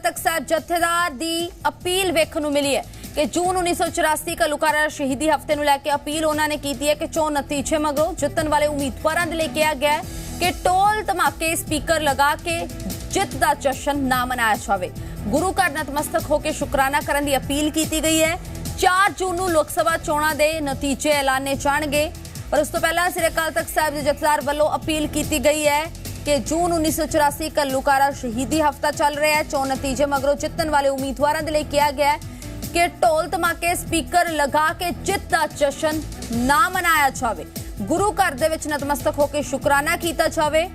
ਤਖਤ ਸਾਹਿਬ ਜਥੇਦਾਰ ਦੀ ਅਪੀਲ ਵੇਖਣ ਨੂੰ ਮਿਲੀ ਹੈ ਕਿ ਜੂਨ 1984 ਕਲੂਕਾਰਾ ਸ਼ਹੀਦੀ ਹਫ਼ਤੇ ਨੂੰ ਲੈ ਕੇ ਅਪੀਲ ਉਹਨਾਂ ਨੇ ਕੀਤੀ ਹੈ ਕਿ ਚੋਣ ਨਤੀਜੇ ਮਗਰੋਂ ਜਿੱਤਣ ਵਾਲੇ ਉਮੀਦਵਾਰਾਂ ਦੇ ਲਈ ਕਿਹਾ ਗਿਆ ਕਿ ਟੋਲ ਧਮਾਕੇ ਸਪੀਕਰ ਲਗਾ ਕੇ ਜਿੱਤ ਦਾ ਜਸ਼ਨ ਨਾ ਮਨਾਇਆ ਜਾਵੇ। ਗੁਰੂ ਘਰ ਨਤਮਸਤਕ ਹੋ ਕੇ ਸ਼ੁਕਰਾਨਾ ਕਰਨ ਦੀ ਅਪੀਲ ਕੀਤੀ ਗਈ ਹੈ। 4 ਜੂਨ ਨੂੰ ਲੋਕ ਸਭਾ ਚੋਣਾਂ ਦੇ ਨਤੀਜੇ ਐਲਾਨੇ ਜਾਣਗੇ। ਪਰ ਉਸ ਤੋਂ ਪਹਿਲਾਂ ਸ੍ਰੀ ਅਕਾਲ ਤਖਤ ਸਾਹਿਬ ਦੇ ਜਥੇਦਾਰ ਵੱਲੋਂ ਅਪੀਲ ਕੀਤੀ ਗਈ ਹੈ ਕਿ ਜੂਨ 1984 ਕੱਲੂਕਾਰਾ ਸ਼ਹੀਦੀ ਹਫਤਾ ਚੱਲ ਰਿਹਾ ਹੈ। ਚੋਣ ਨਤੀਜੇ ਮਗਰੋਂ ਜਿੱਤਣ ਵਾਲੇ ਉਮੀਦਵਾਰਾਂ ਦੇ ਲਈ ਕਿਹਾ ਗਿਆ ਹੈ ਕਿ ਢੋਲ ਧਮਾਕੇ ਸਪੀਕਰ ਲਗਾ ਕੇ ਜਿੱਤ ਦਾ ਜਸ਼ਨ ਨਾ ਮਨਾਇਆ ਜਾਵੇ। ਗੁਰੂ ਘਰ ਦੇ ਵਿੱਚ ਨਤਮਸਤਕ ਹੋ ਕੇ ਸ਼ੁਕਰਾਨਾ ਕੀਤਾ ਜਾਵੇ।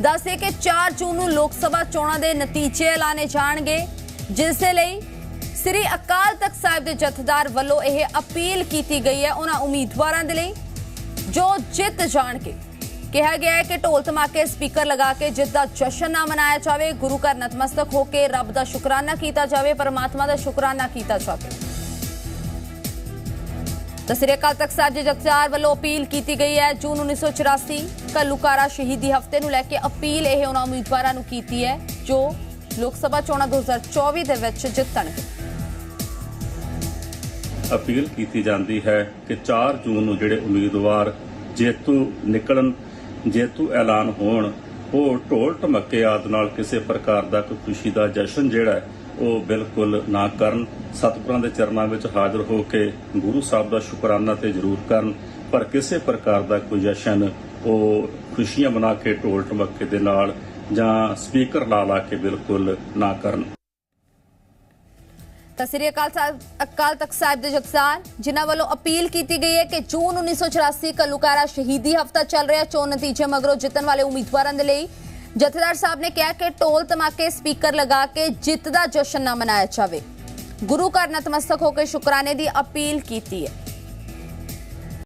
ਦੱਸੇ ਕਿ 4 ਜੂਨ ਨੂੰ ਲੋਕ ਸਭਾ ਚੋਣਾਂ ਦੇ ਨਤੀਜੇ ਐਲਾਨੇ ਜਾਣਗੇ, ਜਿਸ ਦੇ ਲਈ ਸ੍ਰੀ ਅਕਾਲ ਤਖਤ ਸਾਹਿਬ ਦੇ ਜਥੇਦਾਰ ਵੱਲੋਂ ਇਹ ਅਪੀਲ ਕੀਤੀ ਗਈ ਹੈ। ਉਹਨਾਂ ਉਮੀਦਵਾਰਾਂ ਦੇ ਲਈ ਜੋ ਜਿੱਤ ਜਾਣਗੇ। ਕਿਹਾ ਗਿਆ ਹੈ ਕਿ ਢੋਲ ਧਮਾਕੇ, ਸਪੀਕਰ ਲਗਾ ਕੇ ਜਿੱਤ ਦਾ ਜਸ਼ਨ ਨਾ ਮਨਾਇਆ ਜਾਵੇ, ਗੁਰੂ ਘਰ ਨਤਮਸਤਕ ਹੋ ਕੇ ਰੱਬ ਦਾ ਸ਼ੁਕਰਾਨਾ ਕੀਤਾ ਜਾਵੇ, ਪਰਮਾਤਮਾ ਦਾ ਸ਼ੁਕਰਾਨਾ ਕੀਤਾ ਜਾਵੇ। ਤਾਂ ਸ੍ਰੀ ਅਕਾਲ ਤਖਤ ਸਾਹਿਬ ਵੱਲੋਂ ਅਪੀਲ ਕੀਤੀ ਗਈ ਹੈ, ਜੂਨ 1984 ਕੱਲੂਕਾਰਾ ਸ਼ਹੀਦੀ ਹਫ਼ਤੇ ਨੂੰ ਲੈ ਕੇ ਅਪੀਲ ਇਹ ਉਹਨਾਂ ਉਮੀਦਵਾਰਾਂ ਨੂੰ ਕੀਤੀ ਹੈ, ਜੋ ਲੋਕ ਸਭਾ ਚੋਣਾਂ 2024 ਦੇ ਵਿੱਚ ਜਿੱਤਣਗੇ। ਅਪੀਲ ਕੀਤੀ ਜਾਂਦੀ ਹੈ ਕਿ 4 ਜੂਨ ਨੂੰ ਜਿਹੜੇ ਉਮੀਦਵਾਰ ਜੇਤੂ ਨਿਕਲਣ ਜੇਤੂ ਐਲਾਨ ਹੋਣ, ਉਹ ਢੋਲ ਢਮੱਕੇ ਆਦਿ ਨਾਲ ਕਿਸੇ ਪ੍ਰਕਾਰ ਦਾ ਕੋਈ ਖੁਸ਼ੀ ਦਾ ਜਸ਼ਨ ਜਿਹੜਾ ਉਹ ਬਿਲਕੁਲ ਨਾ ਕਰਨ। ਸਤਿਗੁਰਾਂ ਦੇ ਚਰਨਾਂ ਵਿੱਚ ਹਾਜ਼ਰ ਹੋ ਕੇ ਗੁਰੂ ਸਾਹਿਬ ਦਾ ਸ਼ੁਕਰਾਨਾ ਤੇ ਜ਼ਰੂਰ ਕਰਨ। ਪਰ ਕਿਸੇ ਪ੍ਰਕਾਰ ਦਾ ਕੋਈ ਜਸ਼ਨ, ਉਹ ਖੁਸ਼ੀਆਂ ਮਨਾ ਕੇ ਢੋਲ ਢਮੱਕੇ ਦੇ ਨਾਲ ਜਾਂ ਸਪੀਕਰ ਲਾ ਲਾ ਕੇ ਬਿਲਕੁਲ ਨਾ ਕਰਨ। ਤਾਂ ਸ੍ਰੀ ਅਕਾਲ ਸਾਹਿਬ ਅਕਾਲ ਤਖਤ ਸਾਹਿਬ ਦੇ ਜਥੇਦਾਰ ਜਿਨ੍ਹਾਂ ਵੱਲੋਂ ਅਪੀਲ ਕੀਤੀ ਗਈ ਹੈ ਕਿ ਜੂਨ 1984 ਕਲੂਕਾਰਾ ਸ਼ਹੀਦੀ ਹਫਤਾ ਚੱਲ ਰਿਹਾ, ਚੋਣ ਨਤੀਜੇ ਮਗਰੋਂ ਜਿੱਤਣ ਵਾਲੇ ਉਮੀਦਵਾਰਾਂ ਦੇ ਲਈ। ਜਥੇਦਾਰ ਸਾਹਿਬ ਨੇ ਕਿਹਾ ਕਿ ਟੋਲ ਧਮਾਕੇ ਸਪੀਕਰ ਲਗਾ ਕੇ ਜਿੱਤ ਦਾ ਜਸ਼ਨ ਨਾ ਮਨਾਇਆ ਜਾਵੇ। ਗੁਰੂ ਘਰ ਨਤਮਸਤਕ ਹੋ ਕੇ ਸ਼ੁਕਰਾਨੇ ਦੀ ਅਪੀਲ ਕੀਤੀ ਹੈ।